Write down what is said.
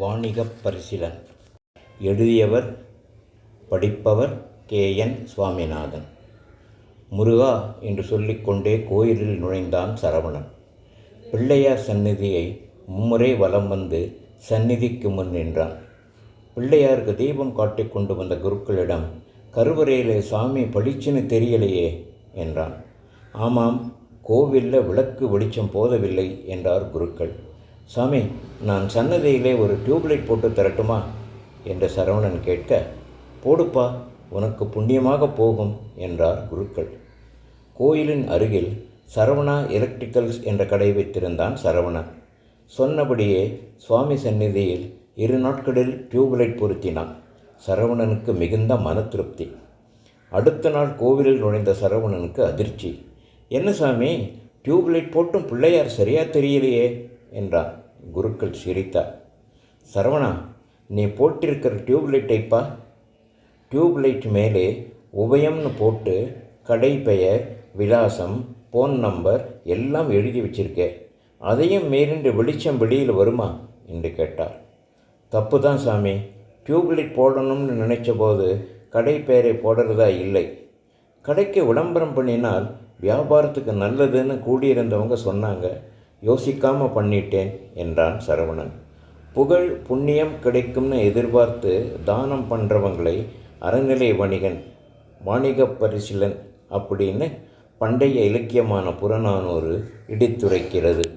வாணிகப் பரிசீலன். எழுதியவர் படிப்பவர் கே. என். சுவாமிநாதன். முருகா என்று சொல்லிக்கொண்டே கோயிலில் நுழைந்தான் சரவணன். பிள்ளையார் சந்நிதியை மும்முறை வலம் வந்து சந்நிதிக்கு முன் நின்றான். பிள்ளையாருக்கு தீபம் காட்டிக் கொண்டு வந்த குருக்களிடம் கருவறையிலே சாமி பளிச்சுன்னு தெரியலையே என்றான். ஆமாம் கோவிலில் விளக்கு வெளிச்சம் போதவில்லை என்றார் குருக்கள். சாமி நான் சன்னதியிலே ஒரு டியூப்லைட் போட்டு தரட்டுமா? என்று சரவணன் கேட்க போடுப்பா உனக்கு புண்ணியமாக போகும் என்றார் குருக்கள். கோயிலின் அருகில் சரவணா எலக்ட்ரிக்கல்ஸ் என்ற கடை வைத்திருந்தான் சரவணன். சொன்னபடியே சுவாமி சந்நிதியில் இரு நாட்களில் டியூப்லைட் பொருத்தினான். சரவணனுக்கு மிகுந்த மன திருப்தி. அடுத்த நாள் கோவிலில் நுழைந்த சரவணனுக்கு அதிர்ச்சி. என்ன சாமி டியூப்லைட் போட்டும் பிள்ளையார் சரியாக தெரியலையே என்றான். குருக்கள் சிரித்தார். சரவணா நீ போட்டிருக்கிற டியூப்லைட்டைப்பா டியூப்லைட் மேலே உபயம்னு போட்டு கடை பெயர் விலாசம் ஃபோன் நம்பர் எல்லாம் எழுதி வச்சிருக்கேன். அதையும் மீறிண்டு வெளிச்சம் வெளியில் வருமா? என்று கேட்டார். தப்பு தான் சாமி. டியூப்லைட் போடணும்னு நினைச்ச போது கடை பெயரை போடுறதா இல்லை. கடைக்கு விளம்பரம் பண்ணினால் வியாபாரத்துக்கு நல்லதுன்னு கூடியிருந்தவங்க சொன்னாங்க. யோசிக்காமல் பண்ணிட்டேன் என்றான் சரவணன். புகழ் புண்ணியம் கிடைக்கும்னு எதிர்பார்த்து தானம் பண்ணுறவங்களை அறநிலை வணிகன் வாணிகப் பரிசீலன் அப்படின்னு பண்டைய இலக்கியமான புறநானூறு இடித்துரைக்கிறது.